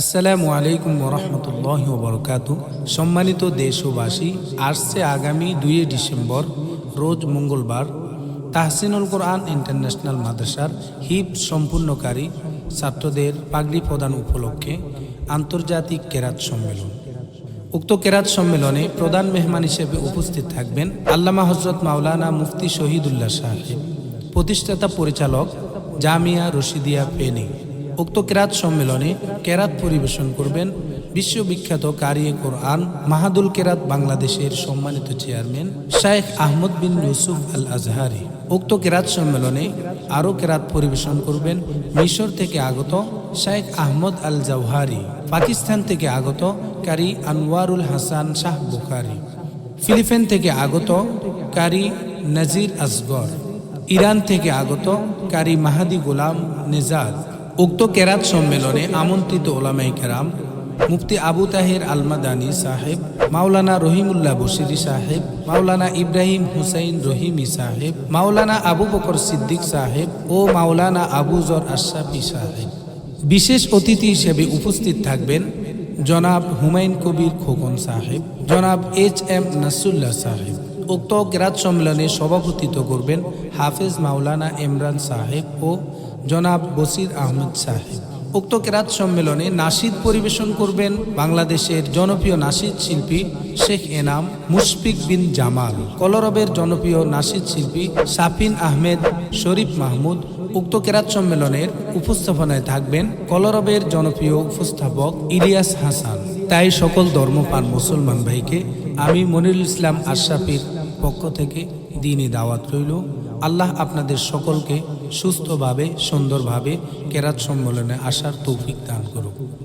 আসসালামু আলাইকুম ওরহমতুল্লাহ বরকাত সম্মানিত দেশবাসী, আসছে আগামী দুই ডিসেম্বর, রোজ মঙ্গলবার, তাহসিনুল কোরআন ইন্টারন্যাশনাল মাদ্রাসার হিপ সম্পূর্ণকারী ছাত্রদের পাগড়ি প্রদান উপলক্ষে আন্তর্জাতিক কেরাত সম্মেলন। উক্ত কেরাত সম্মেলনে প্রধান মেহমান হিসেবে উপস্থিত থাকবেন আল্লামা হজরত মাওলানা মুফতি শহীদুল্লাহ সাহেব, প্রতিষ্ঠাতা পরিচালক জামিয়া রশিদিয়া ফেনী। উক্ত কেরাত সম্মেলনে কেরাত পরিবেশন করবেন বিশ্ববিখ্যাত কারিয়ে কোরআন মাহাদুল কেরাত বাংলাদেশের সম্মানিত চেয়ারম্যান শায়েখ আহমদ বিন ইউসুফ আল আজহারি উক্ত কেরাত সম্মেলনে আরও কেরাত পরিবেশন করবেন মিশর থেকে আগত শায়েখ আহমদ আল জাওহারি পাকিস্তান থেকে আগত কারি আনোয়ারুল হাসান শাহ বুখারি ফিলিপাইন থেকে আগত কারি নজির আসগর, ইরান থেকে আগত কারি মাহাদি গোলাম নেজাদ উক্ত কেরাত সম্মেলনে আমন্ত্রিত ওলামাই কেরাম, মুফতি আবু তাহের আলমাদানি সাহেব, মাওলানা রহিমুল্লাহ বশিরি সাহেব, মাওলানা ইব্রাহিম হুসাইন রহিমি সাহেব, মাওলানা আবু বকর সিদ্দিক সাহেব ও মাওলানা আবু জর আশরাফি সাহেব। বিশেষ অতিথি হিসেবে উপস্থিত থাকবেন জনাব হুমায়ুন কবির খোকন সাহেব, জনাব এইচ এম নাসুল্লাহ সাহেব। উক্ত কেরাত সম্মেলনে সভাপতিত্ব করবেন হাফেজ মাওলানা ইমরান সাহেব ও জনাব বসির আহমেদ সাহেব। উক্ত কেরাত সম্মেলনে নাসিদ পরিবেশন করবেন বাংলাদেশের জনপ্রিয় নাসিদ শিল্পী শেখ এনাম মুশফিক বিন জামাল। কলরবের জনপ্রিয় নাসিদ শিল্পী সাফিন আহমেদ, শরীফ মাহমুদ উক্ত কেরাত সম্মেলনের উপস্থাপনায় থাকবেন কলরবের জনপ্রিয় উপস্থাপক ইলিয়াস হাসান। তাই সকল ধর্মপান মুসলমান ভাইকে আমি মনিরুল ইসলাম আশরাফির পক্ষ থেকে দিনই দাওয়াত রইল। আল্লাহ আপনাদের সকলকে সুস্থভাবে সুন্দরভাবে কেরাত সম্মেলনে আসার তৌফিক দান করুক।